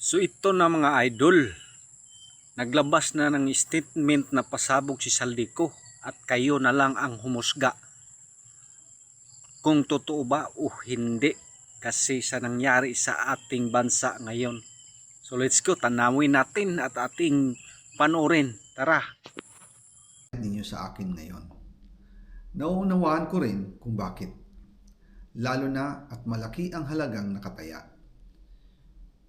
So ito na mga idol, naglabas na ng statement na pasabog si Saldico at kayo na lang ang humusga. Kung totoo ba o hindi kasi sa nangyari sa ating bansa ngayon. So let's go, tanawin natin at ating panorin. Tara! ninyo sa akin ngayon. Nauunawaan ko rin kung bakit. Lalo na at malaki ang halagang nakataya.